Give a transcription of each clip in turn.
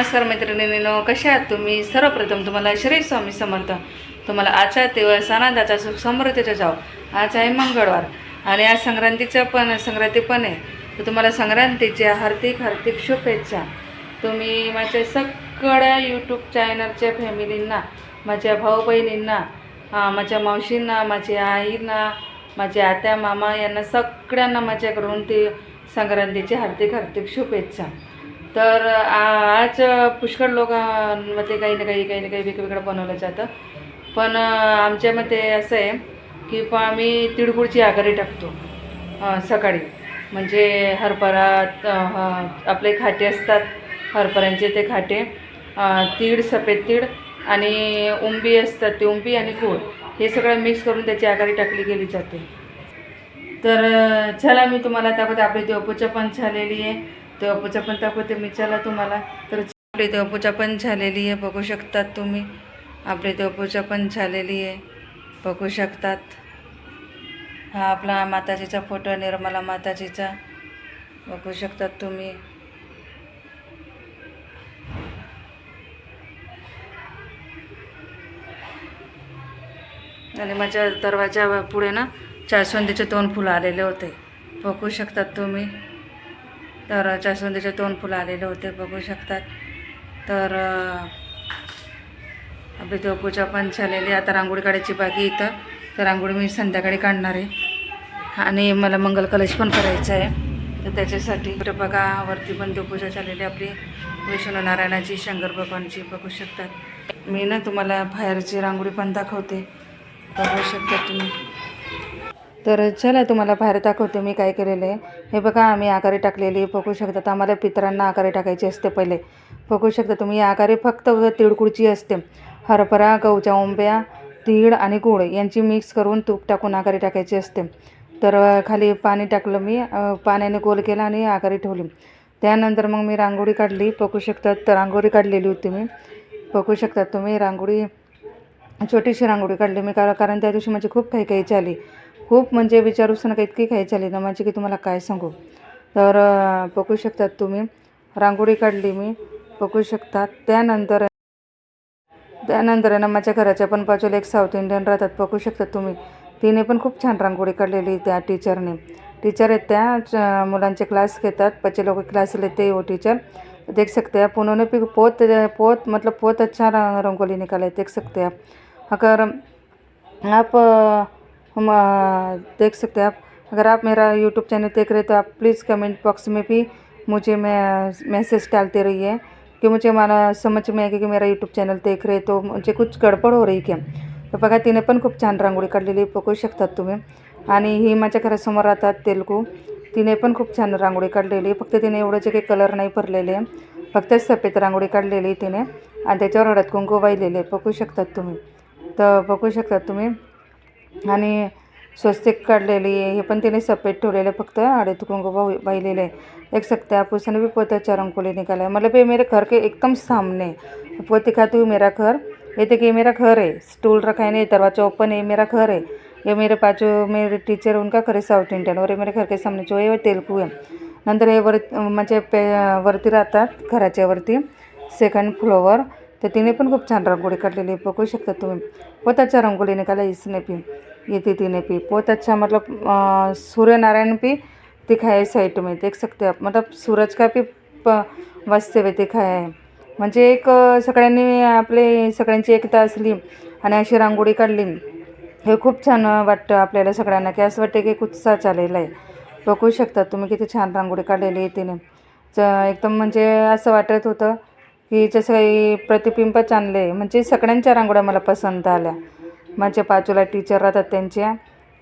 नमस्कार मैत्रिणींनो कशा आहात तुम्ही? सर्वप्रथम तुम्हाला श्री स्वामी समर्थ. तुम्हाला आजच्या दिवस आनंदाचा सुख समृद्धीचा जाव आज आहे मंगळवार आणि आज संक्रांतीचं पण संक्रांती पण आहे. तर तुम्हाला संक्रांतीच्या हार्दिक हार्दिक शुभेच्छा. तुम्ही माझ्या सगळ्या यूट्यूब चॅनलच्या फॅमिलींना माझ्या भाऊ बहिणींना माझ्या मावशींना माझ्या आईंना माझ्या आत्या मामा यांना सगळ्यांना माझ्याकडून ते संक्रांतीची हार्दिक हार्दिक शुभेच्छा. तर आ- आज पुष्कळ लोकांमध्ये काही ना काही काही ना काही वेगवेगळं बनवलं जातं. पण आमच्या मते असं आहे की प आम्ही तिळगुळची आघाडी टाकतो सकाळी. म्हणजे हरभरा आपले खाटे असतात हरभऱ्यांचे ते खाटे तीळ सफेद तीळ आणि उंबी असतात ते उंबी आणि गूळ. हे सगळं मिक्स करून त्याची आघाडी टाकली गेली जाते. तर चला मी तुम्हाला त्यामध्ये आपली देवपूजा पण झालेली आहे. देवपूजा पण दाखवते मी. चला तुम्हाला. तर आपली देवपूजा पण झालेली आहे. बघू शकतात तुम्ही. आपली देवपूजा पण झालेली आहे. बघू शकतात. हा आपला माताजीचा फोटो निर्मला माताजीचा. बघू शकतात तुम्ही. आणि माझ्या दरवाजा पुढे ना जास्वंदीचे दोन फुलं आलेले होते. बघू शकतात तुम्ही. तर जास्वंदीचे दोन फुलं आलेले होते बघू शकतात. तर आपली देवपूजा पण झालेली आता रांगोळी काढायची बाकी इथं. तर रांगोळी मी संध्याकाळी काढणार आहे. आणि मला मंगल कलश पण करायचं आहे. तर त्याच्यासाठी इकडे बघा वरती पण देवपूजा झालेली आहे आपली. विष्णू नारायणाची शंकर भगवानची बघू शकतात. मी ना तुम्हाला बाहेरची रांगोळी पण दाखवते. बघू शकता तुम्ही. तर चला तुम्हाला बाहेर दाखवते मी काय केलेलं. आहे हे बघा आम्ही आकारे टाकलेली बघू शकता. आम्हाला पितरांना आकारे टाकायची असते पहिले. बघू शकता तुम्ही आकारे फक्त तिळकुळची असते. हरभरा गवच्या ओंब्या तीळ आणि गुळ यांची मिक्स करून तूप टाकून आकारे टाकायची असते. तर खाली पाणी टाकलं मी. पाण्याने गोल केला आणि आकारे ठेवली. त्यानंतर मग मी रांगोळी काढली. बघू शकतात तर रांगोळी काढलेली होती मी. बघू शकतात तुम्ही रांगोळी छोटीशी रांगोळी काढली मी. कारण कारण त्या दिवशी माझी खूप काही काही झाली. खूप म्हणजे विचारूच नका इतकी काही झाली ना माझी की तुम्हाला काय सांगू. तर बघू शकतात तुम्ही. रांगोळी काढली मी. बघू शकतात. त्यानंतर त्यानंतर ना माझ्या घराच्या पण बाजूला एक साऊथ इंडियन राहतात. बघू शकतात तुम्ही. तिने पण खूप छान रांगोळी काढलेली त्या टीचरने टीचर आहेत त्या मुलांचे क्लास घेतात. बच्चे लोग क्लास लेते हो वो टीचर देख सकते आप. उन्होंने भी बहुत बहुत मतलब बहुत अच्छा रंगोली निकाला. है देख सकते आप. अगर आप हम देख सकते हैं आप। अगर आप मेरा यूट्यूब चैनल देख रहे हैं तो आप प्लीज़ कमेंट बॉक्स में भी मुझे मैं मैसेज डालते रहिए कि मुझे मला समझ में आए कि मेरा यूट्यूब चॅनल देख रहे तो म्हणजे कुछ गडबड हो रही क्या? तर बघा तिने पण खूप छान रांगोळी काढलेली बघू शकतात तुम्ही. आणि ही माझ्या घरासमोर राहतात तेलगू. तिने पण खूप छान रांगोळी काढलेली फक्त तिने एवढं जे काही कलर नाही भरलेले फक्त सफेद रांगोळी काढलेली तिने. आणि त्याच्यावर हळद कुंकू वाहिलेले बघू शकतात तुम्ही. तर बघू शकतात तुम्ही. आणि स्वस्तिक काढलेली आहे. हे पण तिने सफेद ठेवलेलं आहे फक्त. हळद कुंकू वाह- वाहिलेले एक देख सकते आप उसने भी बहुत अच्छा रंगोली निकाला है मतलब ये मेरे घर के एकदम सामने पोते वो दिखाती मेरा घर. ये देखिए ये मेरा घर है स्टूल रखा है नहीं दरवाजा ओपन है मेरा घर है ये मेरे पाचो मेरे टीचर उनका घर है साउथ इंडियन और ये मेरे घर के सामने जो है वो तेलुगू है नंतर हे वर म्हणजे पे वरती राहतात घराच्या वरती. सेकंड फ्लोअर तर तिने पण खूप छान रंगोळी काढलेली आहे. बघू शकता तुम्ही. पोताच्या अच्छा रंगोली इसने पी. येते तिने पी. पोताच्या अच्छा मतलब सूर्यनारायण पी नारायण खाय दिखाया है साइड में देख सकते आप. मतलब सूरज का पी प वास्तव्य ते दिखाया आहे म्हणजे एक सगळ्यांनी आपले सगळ्यांची एकता असली आणि अशी रांगोळी काढली हे खूप छान वाटतं आपल्याला सगळ्यांना. की असं वाटतं की एक उत्साह चाललेला आहे. बघू शकता तुम्ही किती छान रांगोळी काढलेली आहे तिने. च एकदम म्हणजे असं वाटत होतं की जसं काही प्रतिबिंब चांगले म्हणजे सगळ्यांच्या रांगोळ्या मला पसंत आल्या. माझ्या बाजूला टीचर राहतात त्यांच्या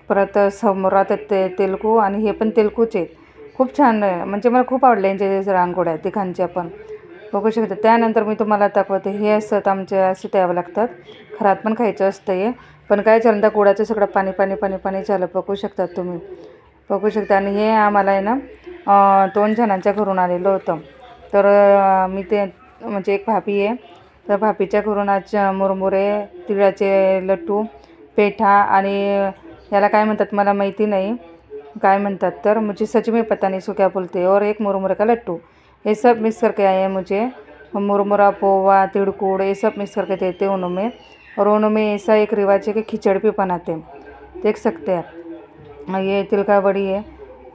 परत समोर राहतात ते तेलगू आणि हे पण तेलगूच. आहेत खूप छान आहे म्हणजे मला खूप आवडल्या यांच्या रांगोळ्या तिघांच्या पण. बघू शकता त्यानंतर मी तुम्हाला दाखवते हे असतात आमचे असे द्यावं लागतात. घरात पण खायचं असतं हे पण काय झालं त्या गुळाचं सगळं पाणी पाणी पाणी पाणी झालं बघू शकतात तुम्ही. बघू शकता आणि हे आम्हाला आहे ना दोन जणांच्या घरून आलेलं होतं. तर मी ते म्हणजे एक भाभी आहे. तर भाभीच्या घरून आज मुरमुरे तिळाचे लड्डू पेठा आणि याला काय म्हणतात मला माहिती नाही. काय म्हणतात तर मुझे सच में पता नहीं सुक्या क्या बोलते और एक मुरमुरे का लड्डू. ये सब मिक्स करके आए हैं मुझे. मुरमुरा पोवा तिड़कुड़ ये सब मिक्स करके देते हैं और उन्होंने ऐसा एक रिवाज है कि खिचड़ भी बनाते हैं. देख सकते हैं आप. ये तिलका वडी बड़ी है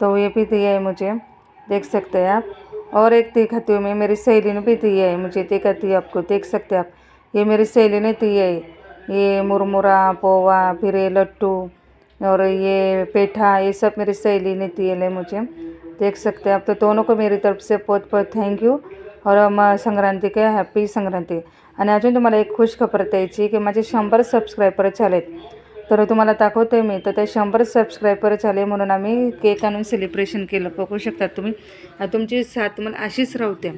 तो ये भी दिया है मुझे. देख सकते हैं आप. और एक दिखाती हूँ मैं मेरी सहेली ने भी दिया है मुझे दिखाती है आपको देख सकते हैं आप। ये मेरी सहेली ने दिया है। ये मुरमुरा पोवा फिर ये लट्टू और ये पेठा ये सब मेरी सहेली ने दिए है मुझे। देख सकते हैं आप तो दोनों को मेरी तरफ से बहुत बहुत थँक यू और मग संक्रांती काय हॅपी संक्रांती। आणि अजून तुम्हाला एक खुश खबर द्यायची की माझे शंभर सबस्क्रायबर झालेत तर तुम्हाला दाखवते मी. तर ते शंभर सबस्क्रायबर झाले म्हणून आम्ही केक आणून सेलिब्रेशन केलं. बघू शकतात तुम्ही. तुमची साथ मला अशीच राहते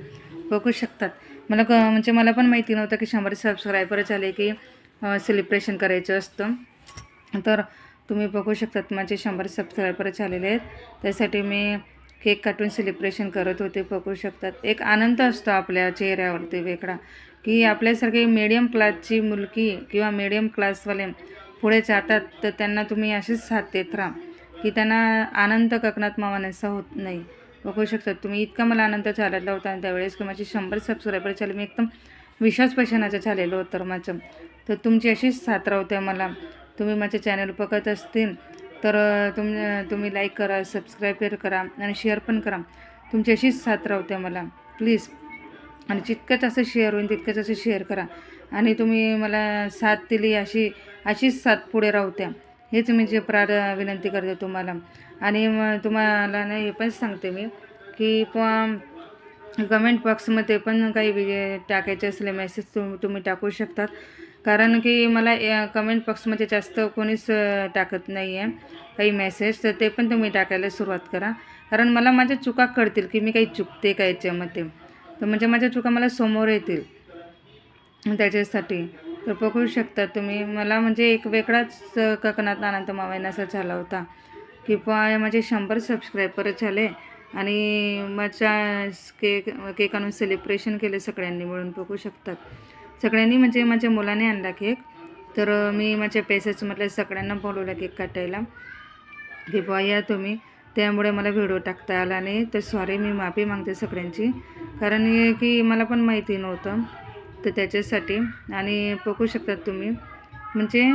बघू शकतात मला क म्हणजे मला पण माहिती नव्हतं की शंभर सबस्क्रायबर झाले की सेलिब्रेशन करायचं असतं. तर तुम्ही बघू शकतात माझे शंभर सबस्क्रायबर झालेले आहेत. त्यासाठी मी केक काटून सेलिब्रेशन करत होते. बघू शकतात. एक आनंद असतो आपल्या चेहऱ्यावरती वेगळा. की आपल्यासारखी मीडियम क्लासची मुलगी किंवा मीडियम क्लासवाले पुढे जातात तर त्यांना तुम्ही अशीच साथ देत राहा की त्यांना आनंद ककनात मावानासा होत नाही. बघू शकतात तुम्ही इतका मला आनंद झालेला होता आणि त्यावेळेस की माझे शंभर सबस्क्रायबर झाले मी एकदम विश्वास पैशानाचं झालेलं होतं माझं. तर तुमची अशीच साथ राहते मला. तुम्ही माझे चॅनल बघत असतील तर तुम तुम्ही लाईक करा सबस्क्राईब करा आणि शेअर पण करा. तुमची अशीच साथ राहते मला. प्लीज आणि जितकंच असं शेअर होईल तितकंच असं शेअर करा. आणि तुम्ही मला साथ दिली अशी अशीच साथ पुढे राहत्या. हेच मी जे प्रार विनंती करते तुम्हाला. आणि मग तुम्हाला ना हे पण सांगते मी की पण कमेंट बॉक्समध्ये पण काही टाकायचे असले मेसेज तुम तुम्ही टाकू शकतात. कारण की मला कमेंट बॉक्समध्ये जास्त कोणीच टाकत नाही आहे काही मेसेज तर ते पण तुम्ही टाकायला सुरुवात करा. कारण मला माझ्या चुका कळतील की मी काही चुकते का याच्यामध्ये. तर म्हणजे माझ्या चुका मला समोर येतील. त्याच्यासाठी. तर बघू शकता तुम्ही मला म्हणजे एक वेगळाच ककनात आनंद मावायनासा झाला होता. की पण माझे शंभर सबस्क्रायबर झाले आणि माझ्या केक केक आणून सेलिब्रेशन केले सगळ्यांनी मिळून बघू शकतात सगळ्यांनी म्हणजे माझ्या मुलाने आणला केक. तर मी माझ्या पेसेसमधल्या सगळ्यांना बोलवला केक काटायला. की बा या तुम्ही. त्यामुळे मला व्हिडिओ टाकता आला नाही. तर सॉरी मी माफी मागते सगळ्यांची. कारण हे की मला पण माहिती नव्हतं. तर त्याच्यासाठी आणि बघू शकतात तुम्ही. म्हणजे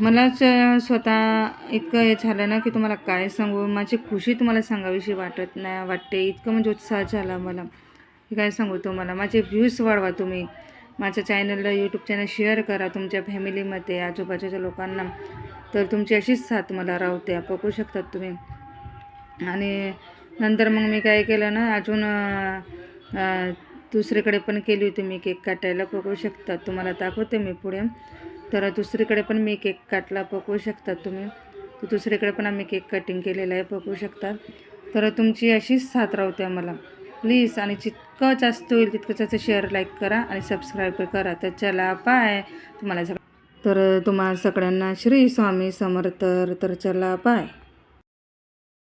मलाच स्वतः इतकं हे झालं ना की तुम्हाला काय सांगू? माझी खुशी तुम्हाला सांगावीशी वाटत नाही वाटते. इतकं म्हणजे उत्साह झाला मला. की काय सांगू तुम्हाला? माझे व्ह्यूज वाढवा तुम्ही. माझ्या चॅनलला यूट्यूब चॅनल शेअर करा तुमच्या फॅमिलीमध्ये आजूबाजूच्या लोकांना. तर तुमची अशीच साथ मला राहते. बघू शकतात तुम्ही. आणि नंतर मग मी काय केलं ना अजून दुसरीकडे पण केली होती मी केक काटायला पकवू शकतात तुम्हाला दाखवते मी पुढे. तर दुसरीकडे पण मी केक काटला पकवू शकतात तुम्ही. तर दुसरीकडे पण आम्ही केक कटिंग केलेलं आहे पकवू शकता. तर तुमची अशीच साथ राहते आम्हाला. प्लीज आणि जितकं जास्त होईल तितकं जास्त शेअर लाईक करा आणि सबस्क्राईब करा. तर चला पाय तुम्हाला सगळं तर तुम्हाला सगळ्यांना श्री स्वामी समर्थ. तर चला पाय